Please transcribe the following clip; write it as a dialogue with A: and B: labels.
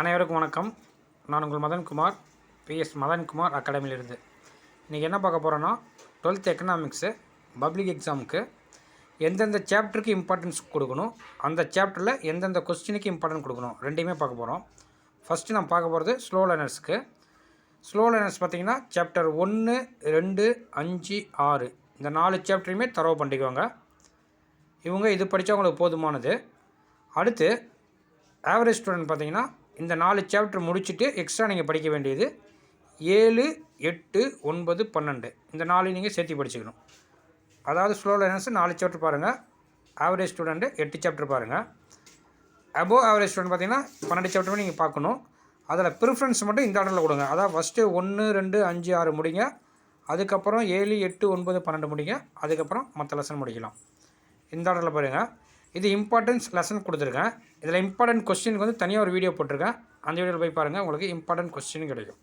A: அனைவருக்கும் வணக்கம். நான் உங்கள் மதன்குமார் பிஎஸ் மதன்குமார் அகாடமியிலிருந்து. இன்றைக்கி என்ன பார்க்க போகிறோன்னா டுவெல்த் எக்கனாமிக்ஸு பப்ளிக் எக்ஸாமுக்கு எந்தெந்த சாப்டருக்கு இம்பார்ட்டன்ஸ் கொடுக்கணும் அந்த சாப்டரில் எந்தெந்த கொஸ்டினுக்கு இம்பார்ட்டன்ஸ் கொடுக்கணும் ரெண்டையுமே பார்க்க போகிறோம் ஃபஸ்ட்டு நான் பார்க்க போகிறது ஸ்லோ லேர்னர்ஸ்க்கு ஸ்லோ லேர்னர்ஸ் பார்த்தீங்கன்னா சாப்டர் ஒன்று ரெண்டு அஞ்சு ஆறு. இந்த நாலு சாப்டரையுமே தரவு பண்ணிக்குவாங்க. இவங்க இது படித்தவங்களுக்கு போதுமானது. அடுத்து ஆவரேஜ் ஸ்டூடெண்ட் பார்த்திங்கன்னா இந்த நாலு சாப்டர் முடிச்சுட்டு எக்ஸ்ட்ரா நீங்கள் படிக்க வேண்டியது ஏழு எட்டு ஒன்பது பன்னெண்டு. இந்த நாலு நீங்கள் சேர்த்து படிச்சுக்கணும். அதாவது ஸ்லோ லேர்னர்ஸ் நாலு சாப்டர் பாருங்கள் ஆவரேஜ் ஸ்டூடெண்ட்டு எட்டு சாப்டர் பாருங்கள் அபோவ் ஆவரேஜ் ஸ்டூடெண்ட் பார்த்தீங்கன்னா பன்னெண்டு சாப்டருமே நீங்கள் பார்க்கணும். அதில் ப்ரிஃபரன்ஸ் மட்டும் இந்த ஆர்டரில் கொடுங்க. அதாவது ஃபஸ்ட்டு ஒன்று ரெண்டு அஞ்சு ஆறு முடிங்க. அதுக்கப்புறம் ஏழு எட்டு ஒன்பது பன்னெண்டு முடிங்க. அதுக்கப்புறம் மற்ற லெசன் முடிக்கலாம். இந்த ஆர்டரில் பாருங்கள் இது இம்பார்ட்டன்ஸ் லெசன் கொடுத்துருக்கேன். இதில் இம்பார்ட்டன்ட் கொஸ்டினுக்கு வந்து தனியாக ஒரு வீடியோ போட்டிருக்கேன். அந்த வீடியோவில் போய் பாருங்கள் உங்களுக்கு இம்பார்ட்டன்ட் கொஸ்டின் கிடைக்கும்.